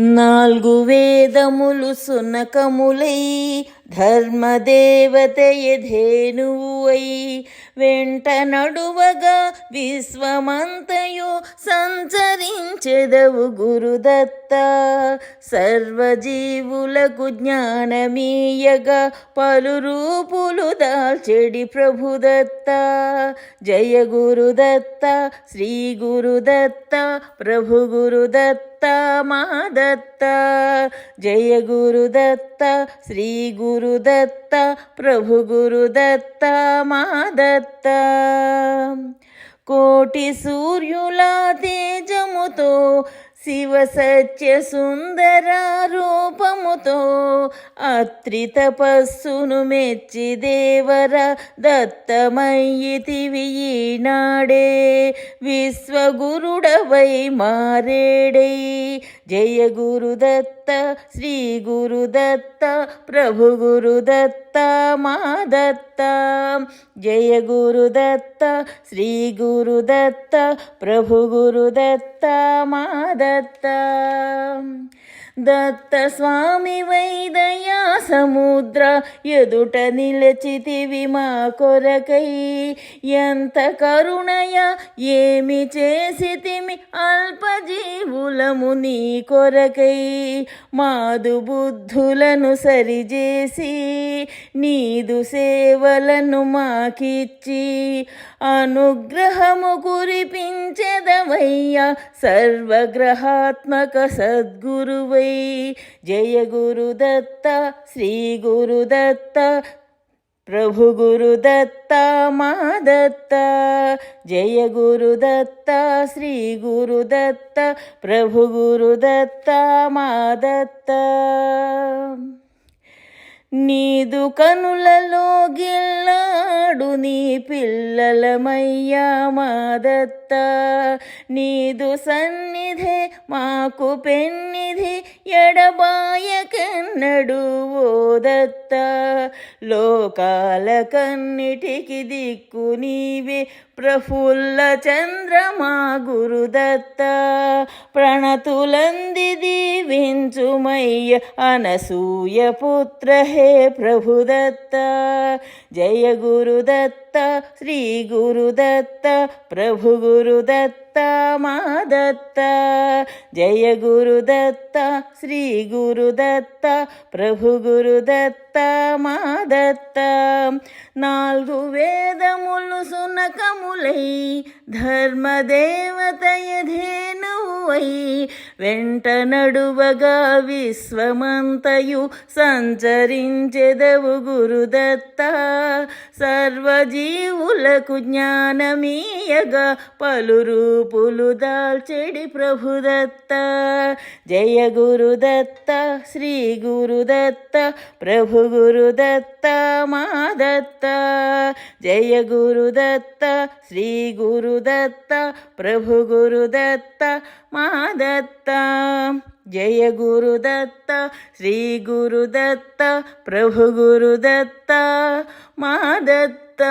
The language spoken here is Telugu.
నాలుగు వేదములు సునకములై ధర్మదేవత ధేనువై వెంట నడువగా విశ్వమంతయు సంచరించెదవు గురుదత్త. సర్వజీవులకు జ్ఞానమీయగా పలు రూపులు దాల్చెడి ప్రభుదత్త. జయ గురుదత్త శ్రీ గురుదత్త ప్రభు గురుదత్త. దత్త మాదత్త జయ గురుదత్త శ్రీ గురుదత్త ప్రభు గురుదత్త మాదత్త కోటి సూర్యుల తేజముతో శివ సత్య సుందర రూపముతో అత్రి తపస్సును మెచ్చి దేవర దత్తమయ్యితివి ఈనాడే. విశ్వగురుడవై మారేడై. జయ గురుదత్త శ్రీ గురుదత్త ప్రభు గురుదత్త మాదత్త జయ గురుదత్త శ్రీ గురుదత్త ప్రభు గురుదత్త మాదత్త దత్త. దత్త. దత్త స్వామి వైదయా సముద్ర ఎదుట నిలచితివి మా కొరకై. ఎంత కరుణయ ఏమి చేసితిమి అల్పజీవులము నీ కొరకై. మాదు బుద్ధులను సరిచేసి నీదు సేవలను మాకిచ్చి అనుగ్రహము కురిపించెదవయ్యా. సర్వగ్రహాత్మక సద్గురువై. జయ గురుదత్త శ్రీ గురుదత్త ప్రభు గురుదత్త మాదత్త జయ గురుదత్త శ్రీ గురుదత్త ప్రభు గురుదత్త మాదత్త నీదు కనులలో గిల్లాడు నీ పిల్లలమయ్యా మాదత్త నీదు సన్నిధే మాకు పెన్నిధి ఎడబాయకన్నడు ఓ దత్త లోకాల కన్నిటికి దిక్కు నీవే. ప్రఫుల్ల చంద్రమా గురుదత్త ప్రణతులంది దీవించుమయ్య అనసూయ పుత్ర హే ప్రభుదత్త. జయ గురుదత్త శ్రీ గురుదత్త ప్రభు గురుదత్త. దత్త మాదత్త జయ గురుదత్త శ్రీ గురుదత్త ప్రభు గురుదత్త మాదత్త నాలుగు వేదములు సునకములై ధర్మదేవతయ ధేనువై వెంట నడువగా విశ్వమంతయు సంచరించెదవు గురుదత్త సర్వజీవులకు జ్ఞానమీయగా పలురు రూపులు దాల్చెడి ప్రభుదత్త. జయ గురుదత్త శ్రీ గురుదత్త ప్రభు గురుదత్త మాదత్త జయ గురుదత్త శ్రీ గురుదత్త ప్రభు గురుదత్త మాదత్త జయ గురుదత్త శ్రీ గురుదత్త ప్రభు గురుదత్త మాదత్త